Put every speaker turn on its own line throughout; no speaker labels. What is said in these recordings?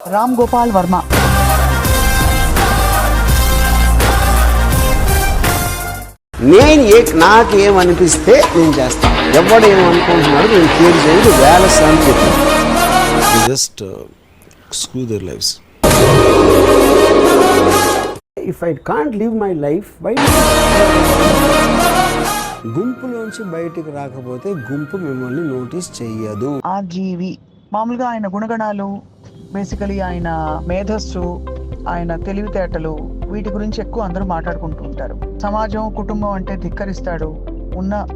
రామ్ గోపాల్ వర్మ.
నేను ఏ నాకు ఏమనిపిస్తే నేను చేస్తాను ఎవడు ఏమనుకుంటున్నాడు నేను కేర్ చేయదు వేల సార్లు చెప్పాను.
screw their lives.
If I can't live my life బయట గుంపులోంచి బయటికి రాకపోతే గుంపు మిమ్మల్ని నోటీస్ చెయ్యదు.
ఆర్జీవి మామూలుగా ఆయన గుణగణాలు బేసికలీ ఆయన మేధస్సు ఆయన తెలివితేటలు వీటి గురించి ఎక్కువ అందరూ మాట్లాడుకుంటూ ఉంటారు. సమాజం కుటుంబం అంటే ధిక్కరిస్తాడు ఉన్న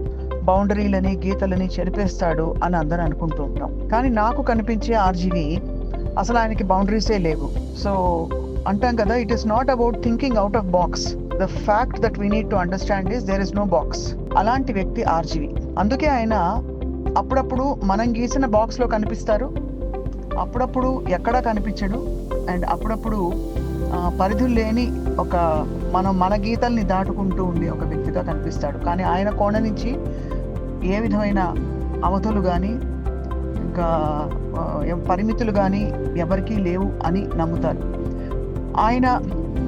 బౌండరీలని గీతలని చెరిపేస్తాడు అని అందరూ అనుకుంటూ ఉంటాం. కానీ నాకు కనిపించే ఆర్జీవి అసలు ఆయనకి బౌండరీసే లేవు. సో అంటాం కదా it is not about thinking out of box the fact that we need to understand is there is no box అలాంటి వ్యక్తి ఆర్జీవి. అందుకే ఆయన అప్పుడప్పుడు మనం గీసిన బాక్స్లో కనిపిస్తారు. అప్పుడప్పుడు ఎక్కడా కనిపించడు. అండ్ అప్పుడప్పుడు పరిధులు లేని ఒక మనం మన గీతల్ని దాటుకుంటూ ఉండే ఒక వ్యక్తిగా కనిపిస్తాడు. కానీ ఆయన కోణ నుంచి ఏ విధమైన అవతలు కానీ ఇంకా పరిమితులు కానీ ఎవరికీ లేవు అని నమ్ముతారు. ఆయన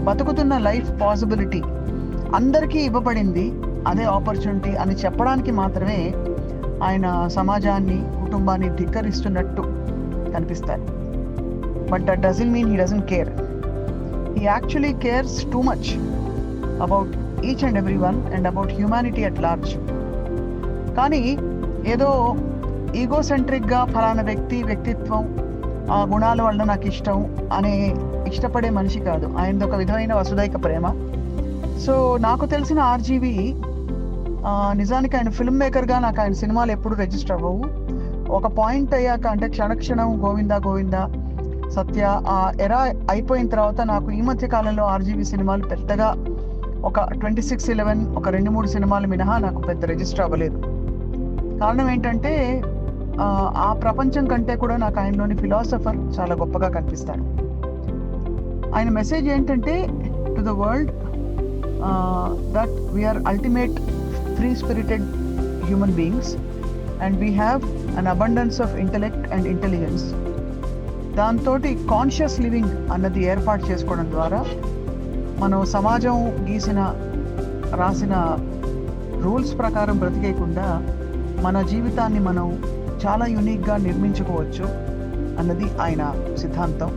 బతుకుతున్న లైఫ్ పాసిబిలిటీ అందరికీ ఇవ్వబడింది అదే ఆపర్చునిటీ అని చెప్పడానికి మాత్రమే ఆయన సమాజాన్ని కుటుంబాన్ని ధిక్కరిస్తున్నట్టు కనిపిస్తారు but that doesn't mean he doesn't care he actually cares too much about each and every one and about humanity at large కానీ ఏదో ఈగోసెంట్రిక్గా ఫలానా వ్యక్తి వ్యక్తిత్వం ఆ గుణాల వల్ల నాకు ఇష్టం అనే ఇష్టపడే మనిషి కాదు. ఆయనది ఒక విధమైన వసుదైక ప్రేమ. సో నాకు తెలిసిన ఆర్జీవి నిజానికి ఆయన ఫిల్మ్ మేకర్గా నాకు ఆయన సినిమాలు ఎప్పుడు రిజిస్టర్ అవ్వవు. ఒక పాయింట్ అయ్యాక అంటే క్షణక్షణం గోవిందా గోవిందా సత్య ఆ ఎరా అయిపోయిన తర్వాత నాకు ఈ మధ్య కాలంలో ఆర్జీవి సినిమాలు పెద్దగా ఒక ట్వంటీ సిక్స్ ఇలెవెన్ ఒక రెండు మూడు సినిమాలు మినహా నాకు పెద్ద రిజిస్టర్ అవ్వలేదు. కారణం ఏంటంటే ఆ, ఆ ప్రపంచం కంటే కూడా నాకు ఆయనలోని ఫిలాసఫర్ చాలా గొప్పగా కనిపిస్తాడు. ఆయన మెసేజ్ ఏంటంటే to the world that we are ultimate free spirited human beings and we have an abundance of intellect and intelligence దాంతో కాన్షియస్ లివింగ్ అన్నది ఏర్పాటు చేసుకోవడం ద్వారా మనం సమాజం గీసిన రాసిన రూల్స్ ప్రకారం బ్రతికేయకుండా మన జీవితాన్ని మనం చాలా యునిక్గా నిర్మించుకోవచ్చు అన్నది ఆయన సిద్ధాంతం.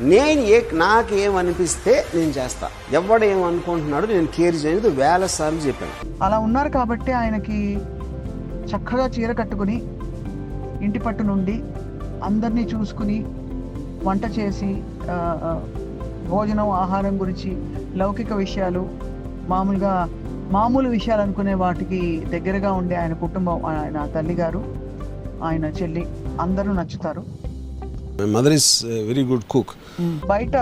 నేను ఏ నాకు ఏమనిపిస్తే నేను చేస్తా. ఎవడు ఏమనుకుంటున్నాడు నేను కేర్ చేయదు వేల సార్లు చెప్పాను.
అలా ఉన్నారు కాబట్టి ఆయనకి చక్కగా చీర కట్టుకుని ఇంటి పట్టు నుండి అందరినీ చూసుకుని వంట చేసి భోజనం ఆహారం గురించి లౌకిక విషయాలు మామూలుగా మామూలు విషయాలు అనుకునే వాటికి దగ్గరగా ఉండే ఆయన కుటుంబం ఆయన తల్లిగారు ఆయన చెల్లి అందరూ నచ్చుతారు.
Very good cook.
బయట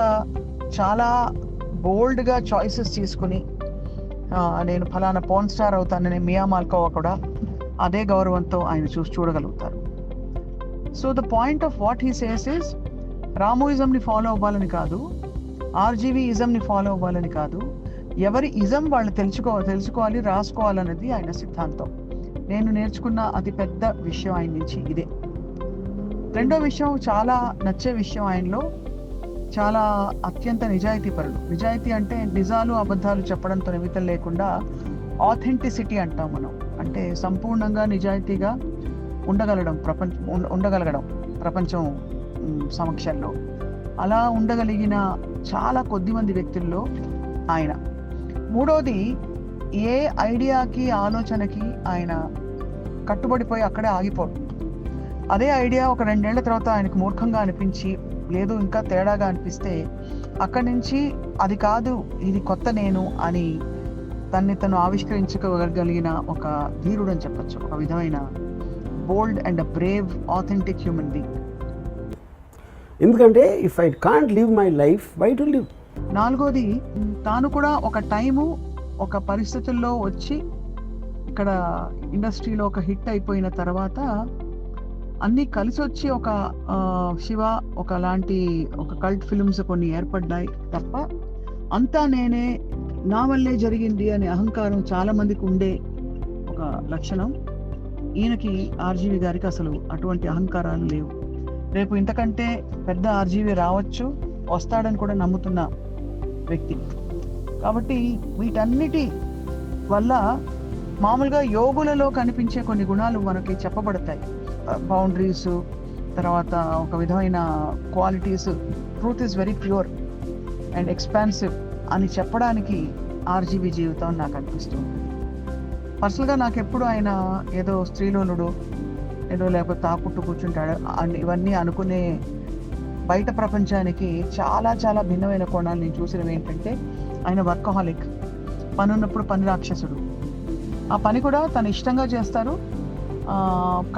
చాలా బోల్డ్గా చాయిసెస్ తీసుకుని నేను ఫలానా పోన్ స్టార్ అవుతానని మియా మాల్కోవా కూడా అదే గౌరవంతో ఆయన చూసి చూడగలుగుతారు. So the point of what he says is రామోయిజంని follow అవ్వాలని కాదు ఆర్జీవీ ఇజంని ఫాలో అవ్వాలని కాదు ఎవరి ఇజం వాళ్ళు తెలుసుకో తెలుసుకోవాలి రాసుకోవాలన్నది ఆయన సిద్ధాంతం. నేను నేర్చుకున్న అతి పెద్ద విషయం ఆయన నుంచి ఇదే. రెండో విషయం చాలా నచ్చే విషయం ఆయనలో చాలా అత్యంత నిజాయితీ పరుడు నిజాయితీ అంటే నిజాలు అబద్ధాలు చెప్పడంతో నిమిత్తం లేకుండా ఆథెంటిసిటీ అంటాం మనం. అంటే సంపూర్ణంగా నిజాయితీగా ఉండగలడం ప్రపంచ ఉండగలగడం ప్రపంచం సమక్షంలో. అలా ఉండగలిగిన చాలా కొద్ది మంది వ్యక్తుల్లో ఆయన. మూడోది ఏ ఐడియాకి ఆలోచనకి ఆయన కట్టుబడిపోయి అక్కడే ఆగిపోడు. అదే ఐడియా ఒక రెండేళ్ళ తర్వాత ఆయనకు మూర్ఖంగా అనిపించి లేదు ఇంకా తేడాగా అనిపిస్తే అక్కడి నుంచి అది కాదు ఇది కొత్త నేను అని తన్ని తను ఆవిష్కరించుకోగలిగిన ఒక ధీరుడు అని చెప్పొచ్చు ఒక విధమైన bold and brave authentic human being
ఎందుకంటే if I can't live my life by to live
నాలుగోది తాను కూడా ఒక టైము ఒక పరిస్థితుల్లో వచ్చి ఇక్కడ ఇండస్ట్రీలో ఒక హిట్ అయిపోయిన తర్వాత అన్నీ కలిసి వచ్చి ఒక శివ ఒక లాంటి ఒక కల్ట్ ఫిల్మ్స్ కొన్ని ఏర్పడ్డాయి తప్ప అంతా నేనే నా వల్లే జరిగింది అనే అహంకారం చాలా మందికి ఉండే ఒక లక్షణం. ఈయనకి ఆర్జీవి గారికి అసలు అటువంటి అహంకారాలు లేవు. రేపు ఇంతకంటే పెద్ద ఆర్జీవి రావచ్చు వస్తాడని కూడా నమ్ముతున్న వ్యక్తి. కాబట్టి వీటన్నిటి వల్ల మామూలుగా యోగులలో కనిపించే కొన్ని గుణాలు మనకి చెప్పబడతాయి. బౌండరీస్ తర్వాత ఒక విధమైన qualities truth is very pure and expansive అని చెప్పడానికి ఆర్జీవి జీవితం నాకు అనిపిస్తుంది. పర్సనల్గా నాకు ఎప్పుడు ఆయన ఏదో స్త్రీలోనుడు ఏదో లేకపోతే తాకుట్టు కూర్చుంటాడు అని ఇవన్నీ అనుకునే బయట ప్రపంచానికి చాలా చాలా భిన్నమైన కోణాలు నేను చూసినవి ఏంటంటే ఆయన వర్కహాలిక్. పని ఉన్నప్పుడు పని రాక్షసుడు. ఆ పని కూడా తను ఇష్టంగా చేస్తారు.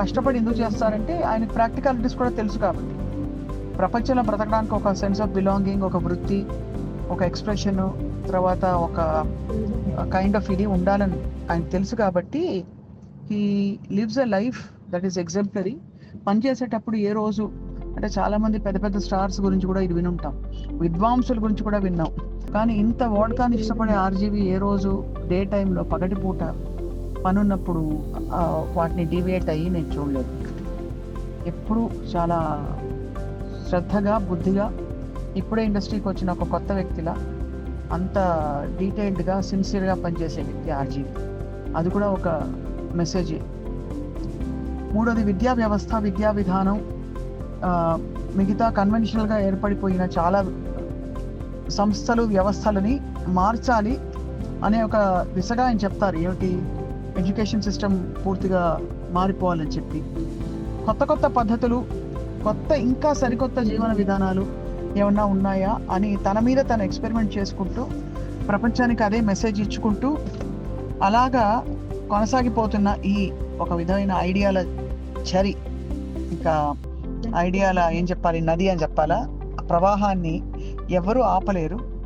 కష్టపడి ఎందుకు చేస్తారంటే ఆయనకు ప్రాక్టికాలిటీస్ కూడా తెలుసు కాబట్టి. ప్రపంచంలో బ్రతకడానికి ఒక సెన్స్ ఆఫ్ బిలాంగింగ్ ఒక వృత్తి ఒక ఎక్స్ప్రెషను తర్వాత ఒక కైండ్ ఆఫ్ ఇది ఉండాలని. ఆయన తెలుసు కాబట్టి he lives a life that is exemplary పని చేసేటప్పుడు ఏ రోజు అంటే చాలామంది పెద్ద పెద్ద స్టార్స్ గురించి కూడా ఇది వినుంటాం. విద్వాంసుల గురించి కూడా విన్నాం. కానీ ఇంత ఓడకాన్ని ఇష్టపడే ఆర్జీవి ఏ రోజు డే టైంలో పగటిపూట పని ఉన్నప్పుడు వాటిని డివియేట్ అయ్యి నేను చూడలేదు. ఎప్పుడు చాలా శ్రద్ధగా బుద్ధిగా ఇప్పుడే ఇండస్ట్రీకి వచ్చిన ఒక కొత్త వ్యక్తిలా అంత డీటెయిల్డ్గా సిన్సియర్గా పనిచేసే వ్యక్తి ఆర్జీవి. అది కూడా ఒక మెసేజ్ మూడోది విద్యా వ్యవస్థ విద్యా విధానం. మిగతా కన్వెన్షనల్గా ఏర్పడిపోయిన చాలా సంస్థలు వ్యవస్థలని మార్చాలి అనే ఒక దిశగా ఆయన చెప్తారు. ఏమిటి? ఎడ్యుకేషన్ సిస్టమ్ పూర్తిగా మారిపోవాలని చెప్పి. కొత్త కొత్త పద్ధతులు కొత్త ఇంకా సరికొత్త జీవన విధానాలు ఏమన్నా ఉన్నాయా అని తన మీద తను ఎక్స్పెరిమెంట్ చేసుకుంటూ ప్రపంచానికి అదే మెసేజ్ ఇచ్చుకుంటూ అలాగా కొనసాగిపోతున్న ఈ ఒక విధమైన ఐడియాల చరి. ఇంకా ఐడియాల ఏం చెప్పాలి? నది అని చెప్పాలా? ప్రవాహాన్ని ఎవరు ఆపలేరు?